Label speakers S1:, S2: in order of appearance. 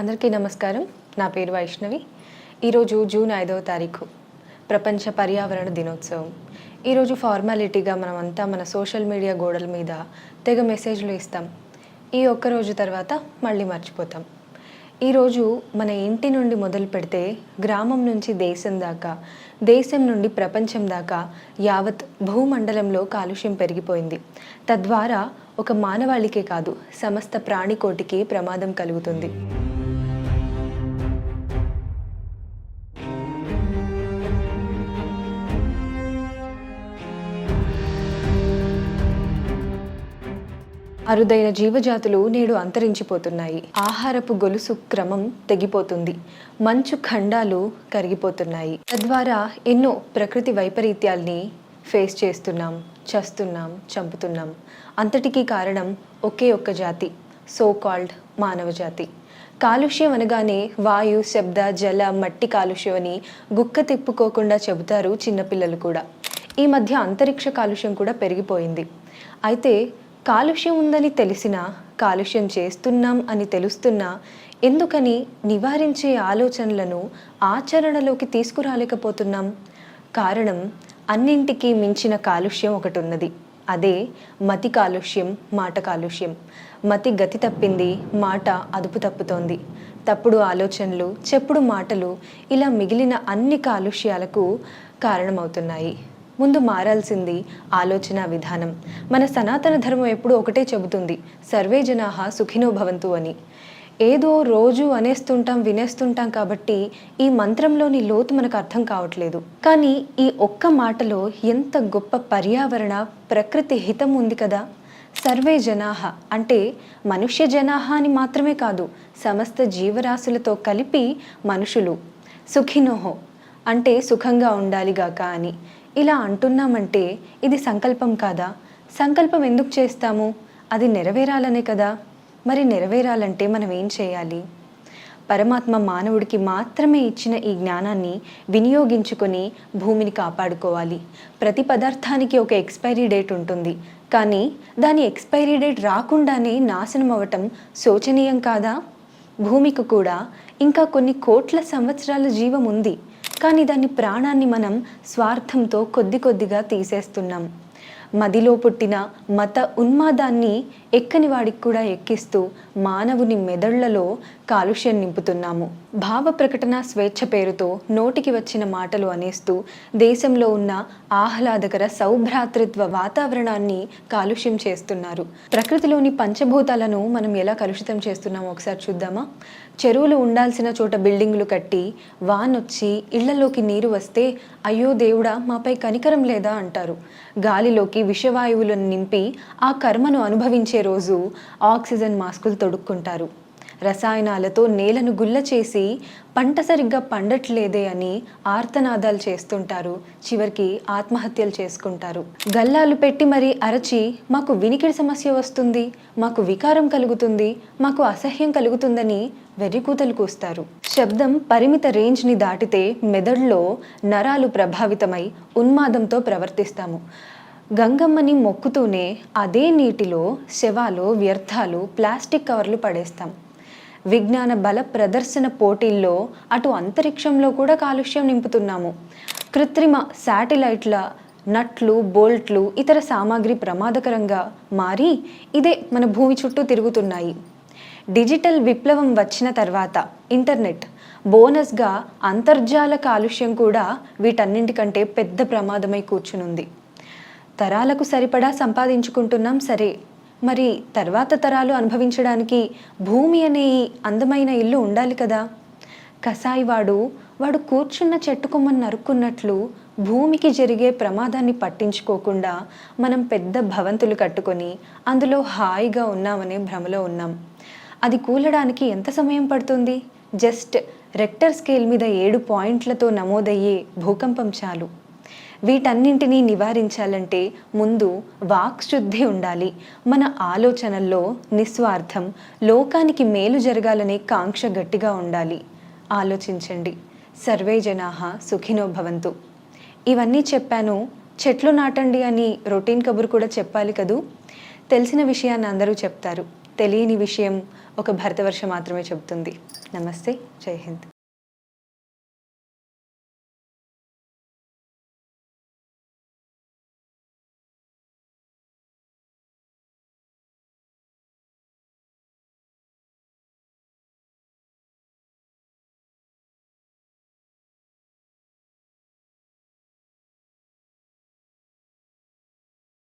S1: అందరికీ నమస్కారం. నా పేరు వైష్ణవి. ఈరోజు జూన్ ఐదవ తారీఖు ప్రపంచ పర్యావరణ దినోత్సవం. ఈరోజు ఫార్మాలిటీగా మనం అంతా మన సోషల్ మీడియా గోడల మీద తెగ మెసేజ్లు ఇస్తాం. ఈ ఒక్క రోజు తర్వాత మళ్ళీ మర్చిపోతాం. ఈరోజు మన ఇంటి నుండి మొదలు పెడితే గ్రామం నుంచి దేశం దాకా దేశం నుండి ప్రపంచం దాకా యావత్ భూమండలంలో కాలుష్యం పెరిగిపోయింది. తద్వారా ఒక మానవాళికే కాదు సమస్త ప్రాణికోటికి ప్రమాదం కలుగుతుంది. అరుదైన జీవజాతులు నేడు అంతరించిపోతున్నాయి. ఆహారపు గొలుసు క్రమం తెగిపోతుంది. మంచు ఖండాలు కరిగిపోతున్నాయి. తద్వారా ఎన్నో ప్రకృతి వైపరీత్యాల్ని ఫేస్ చేస్తున్నాం చస్తున్నాం చంపుతున్నాం. అంతటికీ కారణం ఒకే ఒక్క జాతి సో కాల్డ్ మానవ జాతి. కాలుష్యం అనగానే వాయు శబ్ద జల మట్టి కాలుష్యం అని గుక్క తిప్పుకోకుండా చెబుతారు చిన్నపిల్లలు కూడా. ఈ మధ్య అంతరిక్ష కాలుష్యం కూడా పెరిగిపోయింది. అయితే కాలుష్యం ఉందని తెలిసినా కాలుష్యం చేస్తున్నాం అని తెలుస్తున్నా ఎందుకని నివారించే ఆలోచనలను ఆచరణలోకి తీసుకురాలేకపోతున్నాం? కారణం అన్నింటికీ మించిన కాలుష్యం ఒకటి ఉన్నది అదే మతి కాలుష్యం మాట కాలుష్యం. మతి గతి తప్పింది మాట అదుపు తప్పుతోంది. తప్పుడు ఆలోచనలు చెప్పుడు మాటలు ఇలా మిగిలిన అన్ని కాలుష్యాలకు కారణమవుతున్నాయి. ముందు మారాల్సింది ఆలోచన విధానం. మన సనాతన ధర్మం ఎప్పుడు ఒకటే చెబుతుంది సర్వే జనాహ సుఖినో భవంతు అని. ఏదో రోజు అనేస్తుంటాం వినేస్తుంటాం కాబట్టి ఈ మంత్రంలోని లోతు మనకు అర్థం కావట్లేదు. కానీ ఈ ఒక్క మాటలో ఎంత గొప్ప పర్యావరణ ప్రకృతి హితం ఉంది కదా? సర్వే జనాహ అంటే మనుష్య జనాహ అని మాత్రమే కాదు సమస్త జీవరాశులతో కలిపి మనుషులు. సుఖినోహో అంటే సుఖంగా ఉండాలిగాక అని. ఇలా అంటున్నామంటే ఇది సంకల్పం కాదా? సంకల్పం ఎందుకు చేస్తాము? అది నెరవేరాలనే కదా. మరి నెరవేరాలంటే మనం ఏం చేయాలి? పరమాత్మ మానవుడికి మాత్రమే ఇచ్చిన ఈ జ్ఞానాన్ని వినియోగించుకొని భూమిని కాపాడుకోవాలి. ప్రతి పదార్థానికి ఒక ఎక్స్పైరీ డేట్ ఉంటుంది. కానీ దాని ఎక్స్పైరీ డేట్ రాకుండానే నాశనం అవ్వటం శోచనీయం కాదా? భూమికి కూడా ఇంకా కొన్ని కోట్ల సంవత్సరాల జీవం ఉంది. కానీ దాని ప్రాణాన్ని మనం స్వార్థంతో కొద్ది కొద్దిగా తీసేస్తున్నాం. మదిలో పుట్టిన మత ఉన్మాదాన్ని ఎక్కని వాడికి కూడా ఎక్కిస్తూ మానవుని మెదళ్ళలో కాలుష్యం నింపుతున్నాము. భావ ప్రకటన స్వేచ్ఛ పేరుతో నోటికి వచ్చిన మాటలు అనేస్తూ దేశంలో ఉన్న ఆహ్లాదకర సౌభ్రాతృత్వ వాతావరణాన్ని కాలుష్యం చేస్తున్నారు. ప్రకృతిలోని పంచభూతాలను మనం ఎలా కలుషితం చేస్తున్నామో ఒకసారి చూద్దామా? చెరువులు ఉండాల్సిన చోట బిల్డింగులు కట్టి వానొచ్చి ఇళ్ళలోకి నీరు వస్తే అయ్యో దేవుడా మాపై కనికరం లేదా అంటారు. గాలిలోకి విషవాయువులను నింపి ఆ కర్మను అనుభవించే రోజు ఆక్సిజన్ మాస్కులు తొడుక్కుంటారు. రసాయనాలతో నేలను గుల్ల చేసి పంట సరిగ్గా పండట్లేదే అని ఆర్తనాదాలు చేస్తుంటారు. చివరికి ఆత్మహత్యలు చేసుకుంటారు. గల్లాలు పెట్టి మరీ అరచి మాకు వినికిడి సమస్య వస్తుంది మాకు వికారం కలుగుతుంది మాకు అసహ్యం కలుగుతుందని వెర్రికూతలు కూస్తారు. శబ్దం పరిమిత రేంజ్ని దాటితే మెదడులో నరాలు ప్రభావితమై ఉన్మాదంతో ప్రవర్తిస్తాము. గంగమ్మని మొక్కుతూనే అదే నీటిలో శవాలు వ్యర్థాలు ప్లాస్టిక్ కవర్లు పడేస్తాం. విజ్ఞాన బల ప్రదర్శన పోటీల్లో అటు అంతరిక్షంలో కూడా కాలుష్యం నింపుతున్నాము. కృత్రిమ శాటిలైట్ల నట్లు బోల్ట్లు ఇతర సామాగ్రి ప్రమాదకరంగా మారి ఇదే మన భూమి చుట్టూ తిరుగుతున్నాయి. డిజిటల్ విప్లవం వచ్చిన తర్వాత ఇంటర్నెట్ బోనస్గా అంతర్జాల కాలుష్యం కూడా వీటన్నింటికంటే పెద్ద ప్రమాదమై కూర్చునుంది. తరాలకు సరిపడా సంపాదించుకుంటున్నాం సరే మరి తర్వాత తరాలు అనుభవించడానికి భూమి అనే అందమైన ఇల్లు ఉండాలి కదా? కసాయి వాడు వాడు కూర్చున్న చెట్టు కొమ్మను నరుక్కున్నట్లు భూమికి జరిగే ప్రమాదాన్ని పట్టించుకోకుండా మనం పెద్ద భవంతులు కట్టుకొని అందులో హాయిగా ఉన్నామనే భ్రమలో ఉన్నాం. అది కూలడానికి ఎంత సమయం పడుతుంది? జస్ట్ రెక్టర్ స్కేల్ మీద ఏడు పాయింట్లతో నమోదయ్యే భూకంపం చాలు. వీటన్నింటినీ నివారించాలంటే ముందు వాక్ శుద్ధి ఉండాలి. మన ఆలోచనల్లో నిస్వార్థం లోకానికి మేలు జరగాలనే కాంక్ష గట్టిగా ఉండాలి. ఆలోచించండి. సర్వే జనాహ సుఖినో భవంతు. ఇవన్నీ చెప్పాను. చెట్లు నాటండి అని రొటీన్ కబుర్ కూడా చెప్పాలి కదూ? తెలిసిన విషయాన్ని అందరూ చెప్తారు. తెలియని విషయం ఒక భరతవర్ష మాత్రమే చెబుతుంది. నమస్తే. జై హింద్.